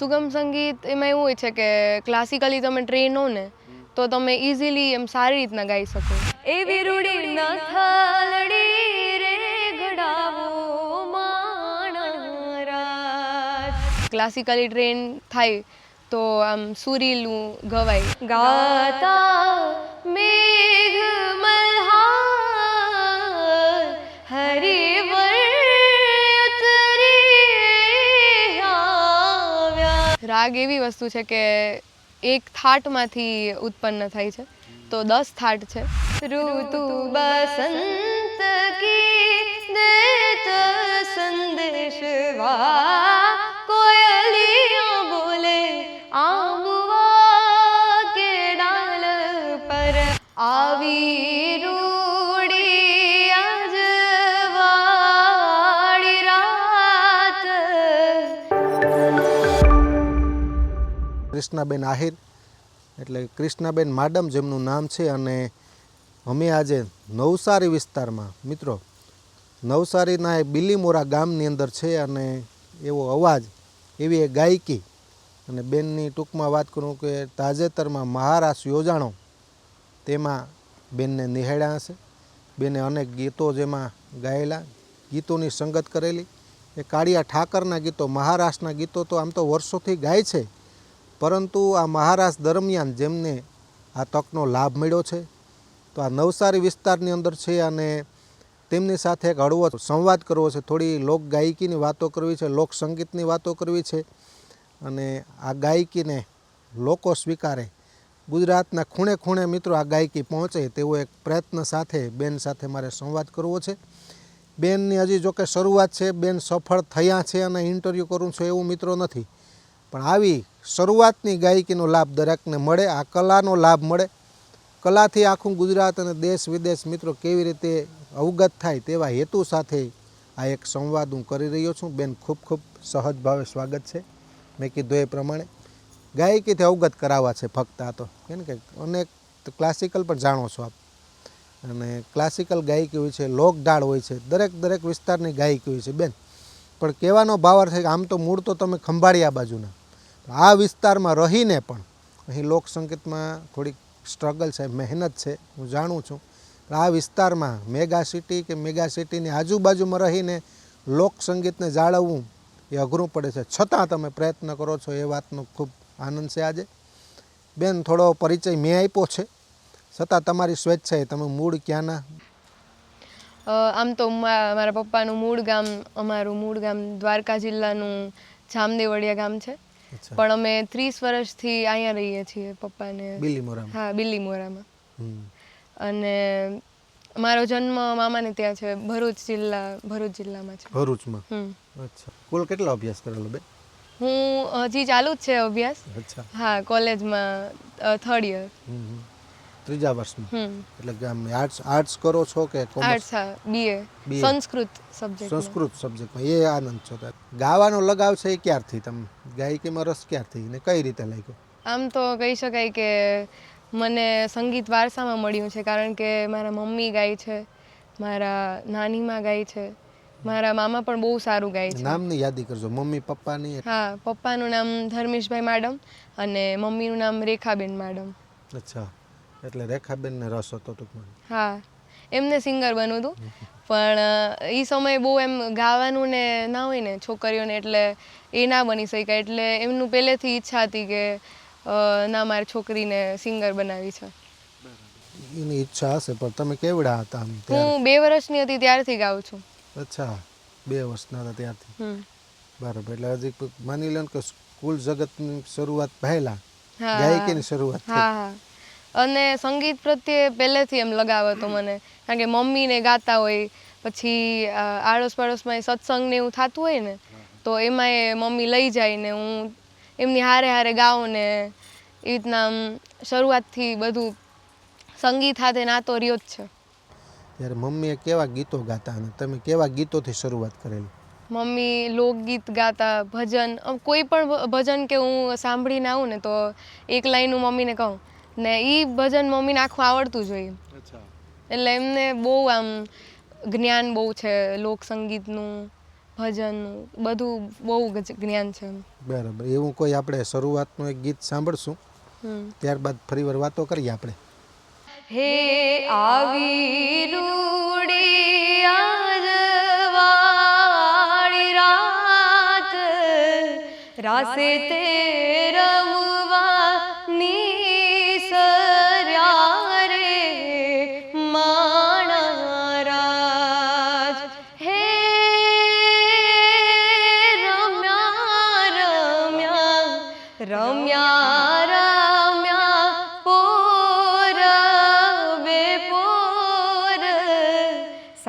સુગમ સંગીત એમાં એવું હોય છે કે ક્લાસિકલી તમે ટ્રેન હો ને તો તમે ઇઝીલી એમ સારી રીતના ગાઈ શકો. એવી રૂડી ન થાલડી રે ઘડાવો ક્લાસિકલી ટ્રેન થાય તો આમ સુરીલું ગવાય. ગાતા રાગ એવી વસ્તુ છે કે એક થાટમાંથી ઉત્પન્ન થાય છે. તો દસ થાટ છે. ઋતુ બસંત કી દેત સંદેશ વા બોલે, આંબવા કે પર આવી કૃષ્ણાબેન આહિર, એટલે કૃષ્ણાબેન માડમ જેમનું નામ છે અને અમે આજે નવસારી વિસ્તારમાં, મિત્રો, નવસારીના એ બિલીમોરા ગામની અંદર છે અને એવો અવાજ, એવી એક ગાયકી અને બેનની ટૂંકમાં વાત કરું કે તાજેતરમાં મહારાષ્ટ્ર યોજાણો, તેમાં બેનને નિહાળ્યા હશે. બેને અનેક ગીતો જેમાં ગાયેલા, ગીતોની સંગત કરેલી. એ કાળિયા ઠાકરના ગીતો મહારાષ્ટ્રના ગીતો તો આમ તો વર્ષોથી ગાય છે. પરંતુ આ મહારાષ્ટ્ર દરમિયાન જેમને આ તકનો લાભ મળ્યો છે, તો આ નવસારી વિસ્તારની અંદર છે અને તેમની સાથે એક હળવો સંવાદ કરવો છે. થોડી લોક ગાયકીની વાતો કરવી છે, લોક સંગીતની વાતો કરવી છે અને આ ગાયકીને લોકો સ્વીકારે. ગુજરાતના ખૂણે ખૂણે મિત્રો આ ગાયકી પહોંચે તેવો એક પ્રયત્ન સાથે બેન સાથે મારે સંવાદ કરવો છે. બેનની હજી જોકે શરૂઆત છે, બેન સફળ થયા છે અને ઇન્ટરવ્યૂ કરું છું એવું મિત્રો નથી. પણ આવી શરૂઆતની ગાયકીનો લાભ દરેકને મળે, આ કલાનો લાભ મળે. કલાથી આખું ગુજરાત અને દેશ વિદેશ મિત્રો કેવી રીતે અવગત થાય તેવા હેતુ સાથે આ એક સંવાદ હું કરી રહ્યો છું. બેન, ખૂબ ખૂબ સહજ ભાવે સ્વાગત છે. મેં કીધું એ પ્રમાણે. ગાયકીથી અવગત કરાવવા છે ફક્ત આ તો. કેમ કે અનેક ક્લાસિકલ પણ જાણો છો આપ. અને ક્લાસિકલ ગાયકી હોય છે, લોકડાળ હોય છે, દરેક દરેક વિસ્તારની ગાયકી હોય છે. બેન, પણ કહેવાનો ભાવાર્થ છે કે આમ તો મૂળ તો તમે ખંભાળિયા બાજુના. આ વિસ્તારમાં રહીને પણ અહીં લોક સંગીતમાં થોડીક સ્ટ્રગલ છે, મહેનત છે, હું જાણું છું. આ વિસ્તારમાં મેગા સિટી કે મેગા સિટીની આજુબાજુમાં રહીને લોક સંગીતને જાળવવું એ અઘરું પડે છે. છતાં તમે પ્રયત્ન કરો છો એ વાતનો ખૂબ આનંદ છે આજે. બેન, થોડો પરિચય મેં આપ્યો છે. છતાં તમારી સ્વેચ્છાએ તમે મૂળ ક્યાંના? આમ તો મારા પપ્પાનું મૂળ ગામ, અમારું મૂળ ગામ દ્વારકા જિલ્લાનું જામદેવળિયા ગામ છે. પણ અમે ત્રીસ વર્ષથી અહીંયા રહીએ છીએ પપ્પાને. બિલીમોરામાં હા બિલીમોરામાં અને મારો જન્મ મામાને ત્યાં છે ભરૂચ જિલ્લા ભરૂચ જિલ્લામાં છે. ભરૂચમાં? અચ્છા. કુલ કેટલો અભ્યાસ કરેલો બે હું હજી ચાલુ જ છે અભ્યાસ. અચ્છા. હા કોલેજમાં થર્ડ યર. ત્રીજા વર્ષમાં. એટલે કે આમ આર્ટ્સ આર્ટ્સ કરો છો કે commerce BA. Sanskrit subject Sanskrit સબ્જેક્ટમાં એ આનંદ છો ગાવાનો લગાવ છે એ ક્યારથી તમે? ગાયકીમાં રસ ક્યારથી? ને કઈ રીતે લાગ્યો? આમ તો કહી શકાય કે મને સંગીત વારસામાં મળ્યું છે કારણ કે મારા મમ્મી ગાય છે મારા નાનીમાં ગાય છે મારા મામા પણ બહુ સારું ગાય છે. નામની યાદી કરજો. મમ્મી પપ્પાની હા પપ્પાનું નામ ધર્મેશભાઈ માડમ અને મમ્મીનું નામ રેખાબેન માડમ. અચ્છા. એટલે રેખાબેનને રસ હતો ટૂંકમાં. હા એમને સિંગર બનવું હતું પણ એ સમયે બહુ એમ ગાવાનું ને ના હોય ને છોકરીઓને એટલે એ ના બની શક્યા. એટલે એમનું પહેલેથી ઈચ્છા હતી કે ના મારી છોકરીને સિંગર બનાવી છે. એની ઈચ્છા હશે પણ તમે કેવડા હતા હું બે વર્ષની હતી ત્યારથી ગાઉં છું. અચ્છા બે વર્ષના હતા ત્યારથી? બરાબર એટલે હજી માની લો કે સ્કૂલ જગતની શરૂઆત પહેલા. ગાયકીની શરૂઆત હા હા. અને સંગીત પ્રત્યે પહેલેથી એમ લગાવ હતો મને. કારણ કે મમ્મીને ગાતા હોય પછી આડોશ પાડોશમાં એ સત્સંગ ને એવું થતું હોય ને તો એમાં એ મમ્મી લઈ જાય ને હું એમની હારે હારે ગાઉં ને એ રીતના શરૂઆતથી બધું સંગીત સાથે નાતો રહ્યો જ છે. ત્યારે મમ્મીએ કેવા ગીતો ગાતા અને તમે કેવા ગીતોથી શરૂઆત કરેલી? મમ્મી લોકગીત ગાતા ભજન કોઈ પણ ભજન કે હું સાંભળીને આવું ને તો એક લાઈન હું મમ્મીને કહું ને એ ભજન મમ્મીને આખું આવડતું જોઈએ એટલે એમને બહુ આમ જ્ઞાન બહુ છે લોક સંગીતનું ભજનનું બધું બહુ જ જ્ઞાન છે બરાબર. એવું કોઈ આપણે શરૂઆતનું એક ગીત સાંભળશું ત્યારબાદ ફરી વાર વાતો કરીએ આપણે. હે આવી રૂડી આજવાળી રાત રાસે તે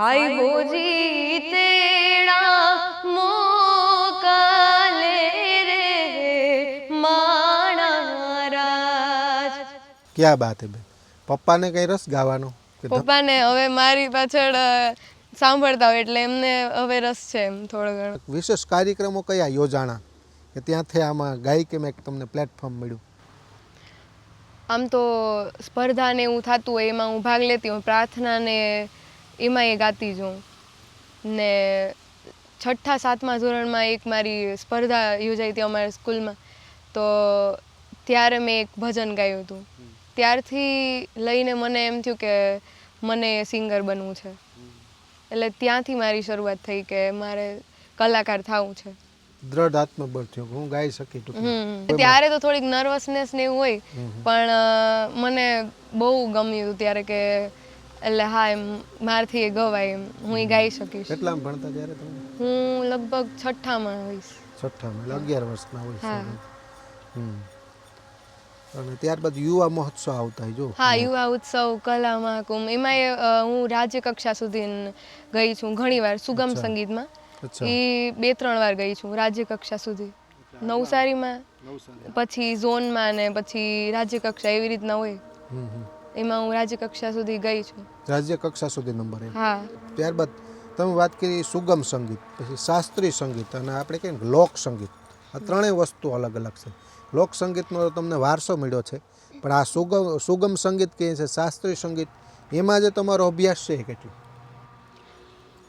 સાઈબોજી તેડા મોકલે રે માણારાજ ક્યાં બાત હે બેન પપ્પાને કઈ રસ ગાવાનો કે ધમ- પપ્પાને હવે મારી પાછળ અ, સાંભળતા હોય એટલે એમને હવે રસ છે એમ થોડો ઘણો. વિશેષ કાર્યક્રમો કયા? યોજાણા. કે ત્યાંથી આમાં ગાયકી મેં તમને પ્લેટફોર્મ મળ્યું? આમ તો સ્પર્ધા ને એવું થતું હોય એમાં હું ભાગ લેતી હું પ્રાર્થના ને એમાં એ ગાતી જ હું. ને છઠ્ઠા સાતમા ધોરણમાં એક મારી સ્પર્ધા યોજાઈ હતી અમારી સ્કૂલમાં. તો ત્યારે મેં એક ભજન ગાયું હતું. ત્યારથી લઈને મને એમ થયું કે મને સિંગર બનવું છે. એટલે ત્યાંથી મારી શરૂઆત થઈ કે મારે કલાકાર થવું છે. દ્રઢ આત્મબળ થયું હું ગાઈ શકી ત્યારે તો થોડીક નર્વસનેસ ને એવું હોય. પણ મને બહુ ગમ્યું હતું ત્યારે કે એટલે હા એમ મારથી એ ગવાય એમ. હું એ ગાઈ શકીશ. કેટલા ભણતા ત્યારે તમે? હું લગભગ છઠ્ઠામાં હોઈશ. છઠ્ઠામાં એટલે અગિયાર વર્ષના હોઈશ હા. હમ. અને ત્યારબાદ યુવા મહોત્સવ આવતા જો. હા યુવા ઉત્સવ કલા મહાકુંભ એમાંય હું રાજ્ય કક્ષા સુધી ગઈ છું. ઘણીવાર સુગમ સંગીતમાં. અચ્છા. એ બે ત્રણ વાર ગઈ છું રાજ્ય કક્ષા સુધી. નવસારીમાં. પછી ઝોનમાં ને પછી રાજ્ય કક્ષા એવી રીતના હોય. હમ હમ. એમાં હું રાજ્ય કક્ષા સુધી ગઈ છું. રાજ્ય કક્ષા સુધી નંબર હા. ત્યારબાદ તમે વાત કરી સુગમ સંગીત પછી શાસ્ત્રીય સંગીત અને આપણે કહીએ લોક સંગીત. આ ત્રણેય વસ્તુ અલગ અલગ છે. લોક સંગીતનો તો તમને વારસો મળ્યો છે પણ આ સુગમ સુગમ સંગીત કહે છે શાસ્ત્રીય સંગીત એમાં જે તમારો અભ્યાસ છે કેટલો કેટલું?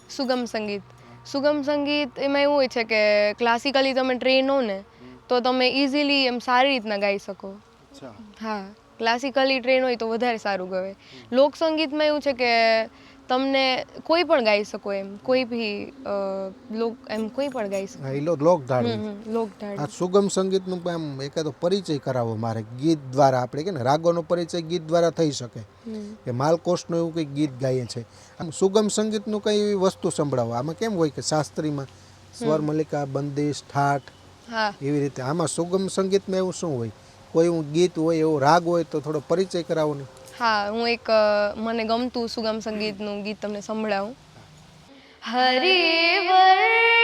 સુગમ સંગીત. સુગમ સંગીત એમાં એવું હોય છે કે ક્લાસિકલી તમે ટ્રેન હો ને તો તમે ઇઝીલી એમ સારી રીતના ગાઈ શકો. હા. ક્લાસિકલી ટ્રેન હોય તો વધારે સારું ગવે લોક સંગીતમાં એવું છે કે તમને કોઈ પણ ગાઈ શકો એમ. કોઈ ભી લોક એમ કોઈ પણ ગાઈ શકો. એ લોક ધાડી લોક આ ઢાળ સુગમ સંગીતનું આમ એકાદો પરિચય કરાવો મારે. ગીત દ્વારા આપણે કે ને રાગોનો પરિચય ગીત દ્વારા થઈ શકે. કે માલકોષનું એવું કંઈક ગીત ગાઈએ છે. આમ સુગમ સંગીતનું કઈ એવી વસ્તુ સંભળાવો. આમાં કેમ હોય કે શાસ્ત્રીમાં સ્વર મલ્લિકા બંદિશ ઠાઠ હા. એવી રીતે. આમાં સુગમ સંગીતમાં એવું શું હોય? કોઈ હું ગીત હોય, એવો રાગ હોય તો થોડો પરિચય કરાવો ને. હા, હું એક મને ગમતું સુગમ સંગીતનું ગીત તમને સંભળાવું. હરિવર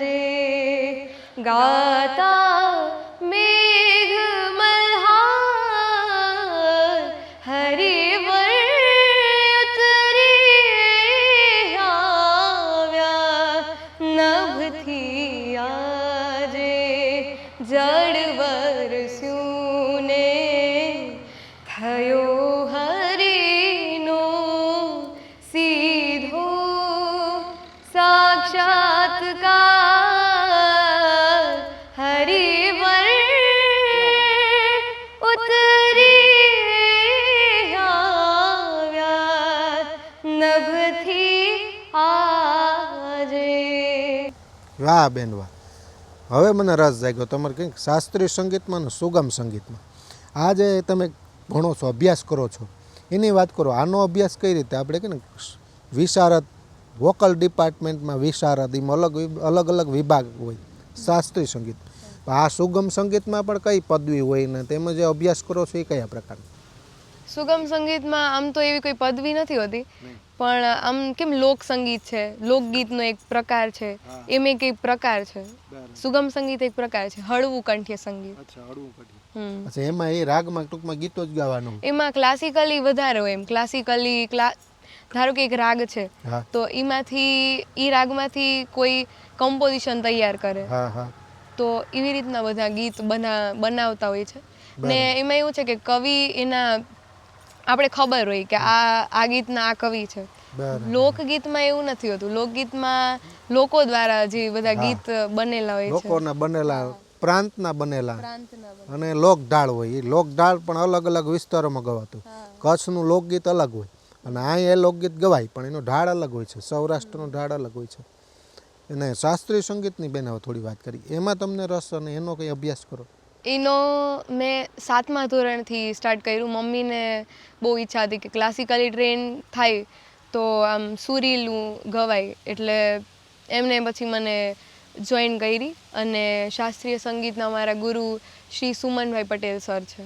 આજે ગાતા વાહ બેન વાહ. હવે મને રસ જાગ્યો. તમારે કંઈક શાસ્ત્રીય સંગીતમાં ને સુગમ સંગીતમાં. આ જે તમે ભણો છો, અભ્યાસ કરો છો. એની વાત કરો, આનો અભ્યાસ કઈ રીતે? આપણે કે ને વિશારદ, વોકલ ડિપાર્ટમેન્ટમાં વિશારદ, એમાં અલગ અલગ અલગ વિભાગ હોય, શાસ્ત્રીય સંગીત. આ સુગમ સંગીતમાં પણ કઈ પદવી હોય ને, તેમજ અભ્યાસ કરો છો એ કયા પ્રકારનો? સુગમ સંગીતમાં આમ તો એવી કોઈ પદવી નથી હોતી. પણ આમ કેમ લોક સંગીત છે? લોકગીતનો એક પ્રકાર છે. એમ એક એક પ્રકાર છે. સુગમ સંગીત એક પ્રકાર છે. હળવું કંઠ્ય સંગીત. અચ્છા હળવું એમાં એ રાગમાં ટૂંકમાં ગીતો જ ગાવાનું. એમાં ક્લાસિકલી વધારે હોય એમ. ક્લાસિકલી ક્લા ધારો કે એક રાગ છે તો એમાંથી એ રાગમાંથી કોઈ કમ્પોઝિશન તૈયાર કરે. હા હા. તો એવી રીતના બધા ગીત બના બનાવતા હોય છે. ને એમાં એવું છે કે કવિ એના આપણે ખબર હોય કે આ આ ગીતના આ કવિ છે. લોકગીતમાં એવું નથી હોતું. લોકગીતમાં લોકો દ્વારા જે બધા ગીત બનેલા હોય છે. લોકોના બનેલા પ્રાંતના બનેલા. અને લોક અને લોકઢાળ હોય. એ લોકઢાળ પણ અલગ અલગ વિસ્તારોમાં ગવાતું. કચ્છનું લોકગીત અલગ હોય. અને અહીં એ લોકગીત ગવાય પણ એનો ઢાળ અલગ હોય છે. સૌરાષ્ટ્રનો ઢાળ અલગ હોય છે. અને શાસ્ત્રીય સંગીતની બેન હવે થોડી વાત કરી. એમાં તમને રસ અને એનો કંઈ અભ્યાસ કરો. એનો મેં સાતમા ધોરણથી સ્ટાર્ટ કર્યું. મમ્મીને બહુ ઈચ્છા હતી કે ક્લાસિકલી ટ્રેન થાય તો આમ સુરીલું ગવાય. એટલે એમને પછી મને જોઈન કરી અને શાસ્ત્રીય સંગીતના મારા ગુરુ શ્રી સુમનભાઈ પટેલ સર છે.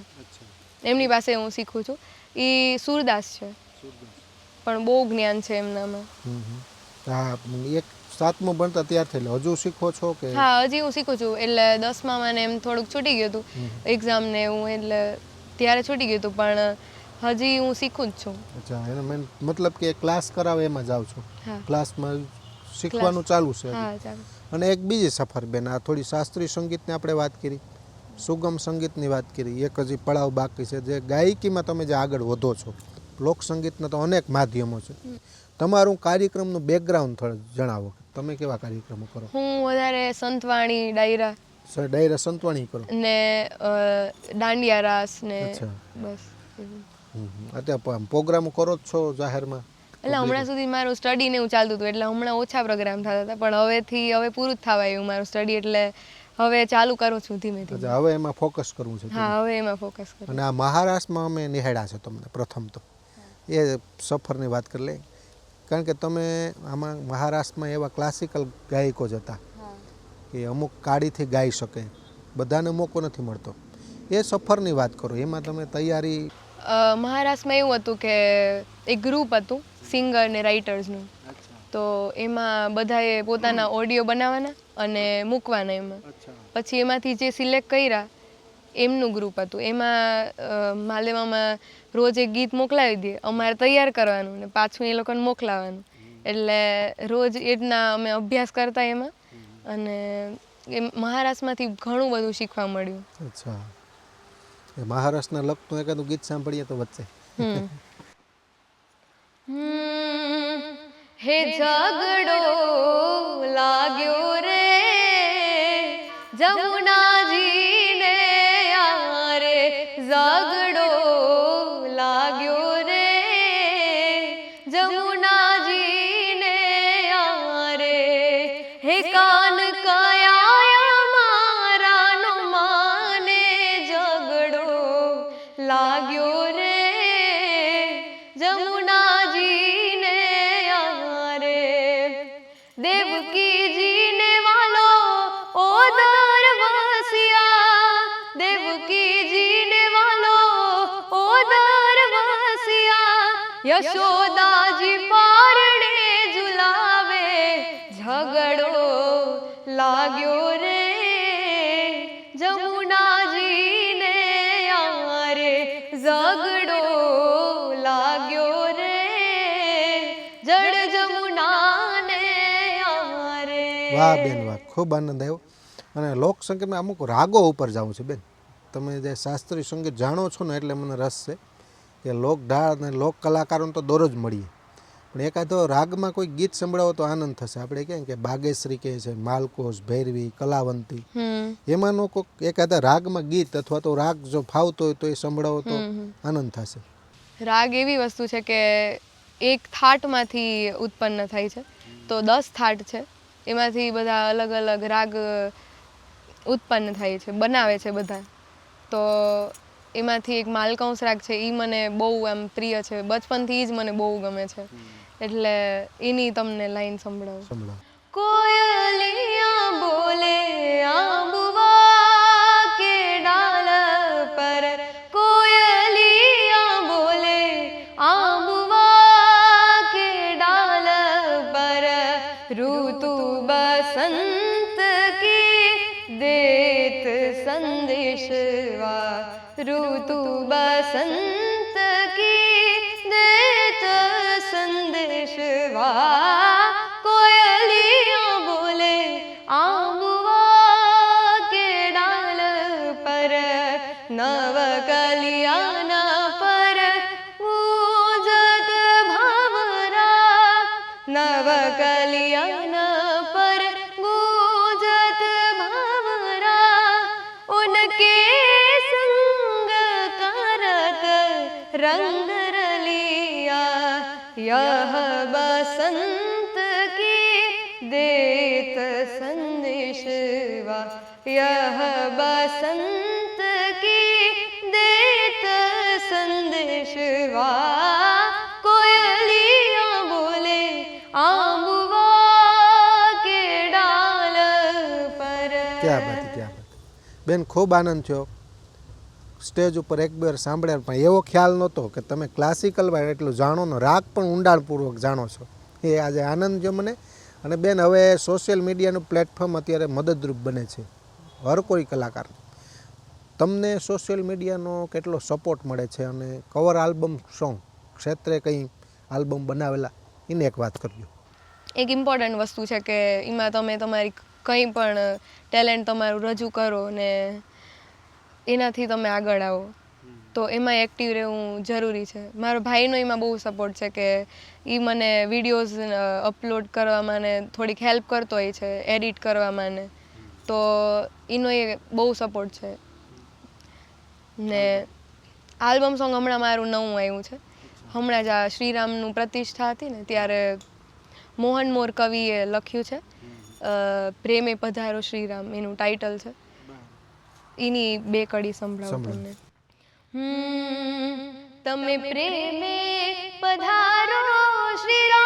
એમની પાસે હું શીખું છું. એ સુરદાસ છે. પણ બહુ જ્ઞાન છે એમનામાં. હા એક સાતમું ભણતા ત્યારથી એટલે હજુ શીખો છો કે? હા હજી હું શીખું છું. એટલે દસમામાં ને એમ થોડુંક છૂટી ગયું હતું. એક્ઝામ ને હું એટલે ત્યારે છૂટી ગયું હતું પણ હજી હું શીખું જ છું. અચ્છા એનો મેન મતલબ કે ક્લાસ કરાવે એમાં જાવ છું. ક્લાસમાં શીખવાનું ચાલુ છે અને એક બીજી સફર બેન આ થોડી શાસ્ત્રીય સંગીતની આપણે વાત કરી સુગમ સંગીતની વાત કરી. એક હજી પડાવ બાકી છે. જે ગાયકીમાં તમે જે આગળ વધો છો લોક સંગીતના તો અનેક માધ્યમો છે. તમારું કાર્યક્રમનું બેકગ્રાઉન્ડ થોડું જણાવો. તમે કેવા કાર્યક્રમો કરો? હું વધારે સંતવાણી ડાયરા. ડાયરા સંતવાણી કરો? ને દાંડિયા રાસ ને બસ. અત્યારે પ્રોગ્રામ કરો જ છો જાહેરમાં? એટલે હમણાં સુધી મારું સ્ટડી ને એવું ચાલતું હતું એટલે હમણાં ઓછા પ્રોગ્રામ થતા હતા પણ હવેથી હવે પૂરું જ થવા એવું મારું સ્ટડી એટલે હવે ચાલુ કરું છું ધીમે ધીમે. હવે એમાં ફોકસ કરવું છે હા હવે એમાં ફોકસ કરું. અને આ મહારાષ્ટ્રમાં અમે નિહાળ્યા છે તમને પ્રથમ તો. એ સફરની વાત કરી લઈએ કારણ કે તમે આમાં મહારાષ્ટ્રમાં એવા ક્લાસિકલ ગાયકો જ હતા કે અમુક કાળીથી ગાઈ શકે. બધાને મોકો નથી મળતો. એ સફરની વાત કરો. એમાં તમે તૈયારી મહારાષ્ટ્રમાં એવું હતું કે એક ગ્રુપ હતું સિંગર ને રાઇટર્સનું તો એમાં બધાએ પોતાના ઓડિયો બનાવવાના અને મૂકવાના એમાં. પછી એમાંથી જે સિલેક્ટ કર્યા એમનું ગ્રુપ હતું. એમાં માલેમામાં રોજ એક ગીત મોકલાવી દે. અમારે તૈયાર કરવાનું ને પાછું એ લોકોને મોકલાવાનું. એટલે રોજ એટના અમે અભ્યાસ કરતા એમાં. અને એ મહારાષ્ટ્રમાંથી ઘણું બધું શીખવા મળ્યું. અચ્છા. એ મહારાષ્ટ્રના લગતું એકાદું ગીત સાંભળીએ તો વચ્ચે. હે ઝઘડો લાગ્યો યશોદાજી પારણે ઝુલાવે ઝગડો લાગ્યો રે વાહ બેન વાહ. ખૂબ આનંદ આવ્યો. અને લોક સંગીતમાં અમુક રાગો ઉપર જાઉં છે બેન. તમે જે શાસ્ત્રીય સંગીત જાણો છો ને એટલે મને રસ છે કે લોક ઢાળ અને લોક કલાકારોને તો દરરોજ મળીએ. પણ એકાદો રાગમાં કોઈ ગીત સંભળાવો તો આનંદ થશે. આપણે કેમ કે બાગેશ્રી કહે છે માલકોશ ભૈરવી કલાવંતી. એમાંનો કોઈક એકાદા રાગમાં ગીત અથવા તો રાગ જો ફાવતો હોય તો એ સંભળાવો તો આનંદ થશે. રાગ એવી વસ્તુ છે કે એક થાટમાંથી ઉત્પન્ન થાય છે. તો દસ થાટ છે. એમાંથી બધા અલગ અલગ રાગ ઉત્પન્ન થાય છે બનાવે છે બધા. તો એમાંથી એક માલકંસ રાગ છે એ મને બહુ આમ પ્રિય છે. બચપનથી જ મને બહુ ગમે છે. એટલે એની તમને લાઈન સંભળાવું. સંભળાવો. કોયલિયા બોલે આંબવા ऋतु बसंत की देत संदेशवा बसंत की देत संदेशवा कोयलियां बोले आंबुआ के डाल पर ક્યાં બાત ક્યાં બાત બેન ખૂબ આનંદ થયો સ્ટેજ ઉપર એક બે વાર સાંભળ્યા પણ એવો ખ્યાલ નહોતો કે તમે ક્લાસિકલમાં એટલું જાણો ને રાગ પણ ઊંડાણપૂર્વક જાણો છો એ આજે આનંદ થયો મને અને બેન હવે સોશિયલ મીડિયાનું પ્લેટફોર્મ અત્યારે મદદરૂપ બને છે હર કોઈ કલાકાર. તમને સોશિયલ મીડિયાનો કેટલો સપોર્ટ મળે છે અને કવર આલ્બમ સોંગ ક્ષેત્રે કંઈ આલ્બમ બનાવેલા? એને એક વાત કરજો. એક ઇમ્પોર્ટન્ટ વસ્તુ છે કે એમાં તમે તમારી કંઈ પણ ટેલેન્ટ તમારું રજૂ કરો ને એનાથી તમે આગળ આવો. તો એમાં એક્ટિવ રહેવું જરૂરી છે. મારો ભાઈનો એમાં બહુ સપોર્ટ છે કે એ મને વિડીયોઝ અપલોડ કરવામાં ને થોડીક હેલ્પ કરતો હોય છે એડિટ કરવામાં ને. તો એનો એ બહુ સપોર્ટ છે. ને આલ્બમ સોંગ હમણાં મારું નવું આવ્યું છે. હમણાં જ આ શ્રીરામનું પ્રતિષ્ઠા હતી ને ત્યારે મોહન મોર કવિએ લખ્યું છે. પ્રેમે પધારો શ્રીરામ એનું ટાઇટલ છે. એની બે કડી સંભળાવું. તમને. હમ, તમે પ્રેમે પધારો શ્રી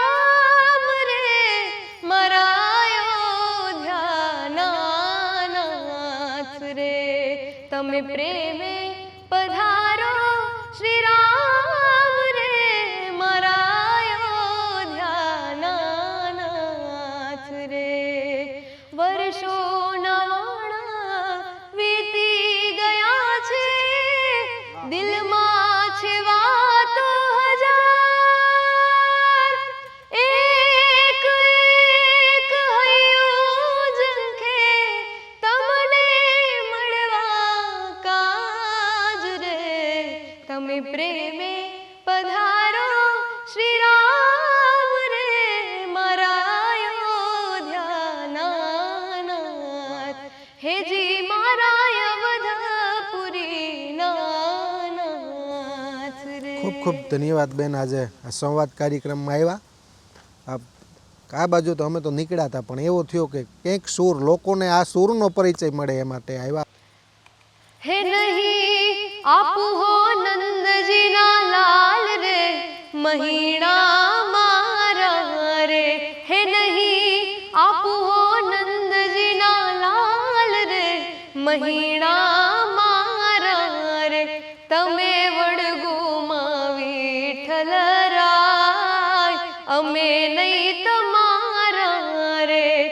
ધન્યવાદ બેન, આજે આ સંવાદ કાર્યક્રમમાં આવ્યા. આ બાજુ તો અમે તો નીકળ્યા હતા, પણ એવો થયો કે કંઈક સૂર, લોકોને આ સૂરનો પરિચય મળે એ માટે આવ્યા. હે નહીં, આપ હો નંદજીના લાલ રે, મહીણા મારા રે. હે નહીં, આપ હો નંદજીના લાલ રે, મહીણા મારા રે. તમે